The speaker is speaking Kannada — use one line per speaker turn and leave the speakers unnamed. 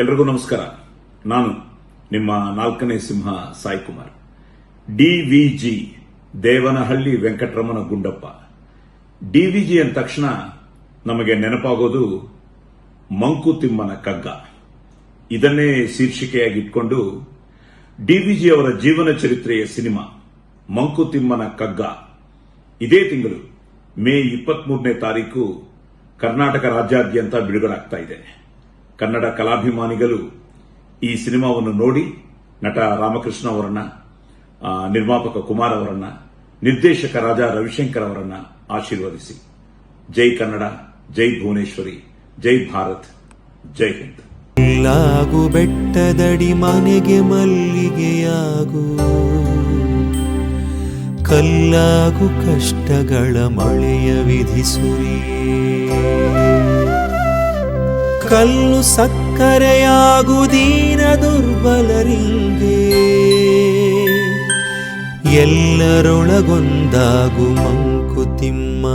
ಎಲ್ರಿಗೂ ನಮಸ್ಕಾರ. ನಾನು ನಿಮ್ಮ ನಾಲ್ಕನೇ ಸಿಂಹ ಸಾಯಿ ಕುಮಾರ್ ಡಿವಿಜಿ ದೇವನಹಳ್ಳಿ ವೆಂಕಟರಮಣ ಗುಂಡಪ್ಪ. ಡಿವಿಜಿ ಅಂದ ತಕ್ಷಣ ನಮಗೆ ನೆನಪಾಗೋದು ಮಂಕುತಿಮ್ಮನ ಕಗ್ಗ. ಇದನ್ನೇ ಶೀರ್ಷಿಕೆಯಾಗಿ ಇಟ್ಕೊಂಡು ಡಿವಿಜಿ ಅವರ ಜೀವನ ಚರಿತ್ರೆಯ ಸಿನಿಮಾ ಮಂಕುತಿಮ್ಮನ ಕಗ್ಗ. ಇದೇ ತಿಂಗಳು ಮೇ ಇಪ್ಪತ್ಮೂರನೇ ತಾರೀಕು ಕರ್ನಾಟಕ ರಾಜ್ಯಾದ್ಯಂತ ಬಿಡುಗಡಾಗ್ತಾ ಇದೆ. ಕನ್ನಡ ಕಲಾಭಿಮಾನಿಗಳು ಈ ಸಿನಿಮಾವನ್ನು ನೋಡಿ ನಟ ರಾಮಕೃಷ್ಣ ಅವರನ್ನ ನಿರ್ಮಾಪಕ ಕುಮಾರ್ ಅವರನ್ನ, ನಿರ್ದೇಶಕ ರಾಜಾ ರವಿಶಂಕರ್ ಅವರನ್ನ ಆಶೀರ್ವದಿಸಿ. ಜೈ ಕನ್ನಡ, ಜೈ ಭುವನೇಶ್ವರಿ, ಜೈ ಭಾರತ್, ಜೈ ಹಿಂದ್.
ಕಲ್ಲಾಗು ಬೆಟ್ಟದಡಿ ಮನೆಗೆ ಮಲ್ಲಿಗೆಯಾಗು. ಕಲ್ಲಾಗು ಕಷ್ಟಗಳ ಮಳೆಯ ವಿಧಿಸುರಿ ಕಲ್ಲು ಸಕ್ಕರೆಯಾಗು ದೀನ ದುರ್ಬಲರಿಂಗೆ ಎಲ್ಲರೊಳಗೊಂದಾಗು ಮಂಕುತಿಮ್ಮ.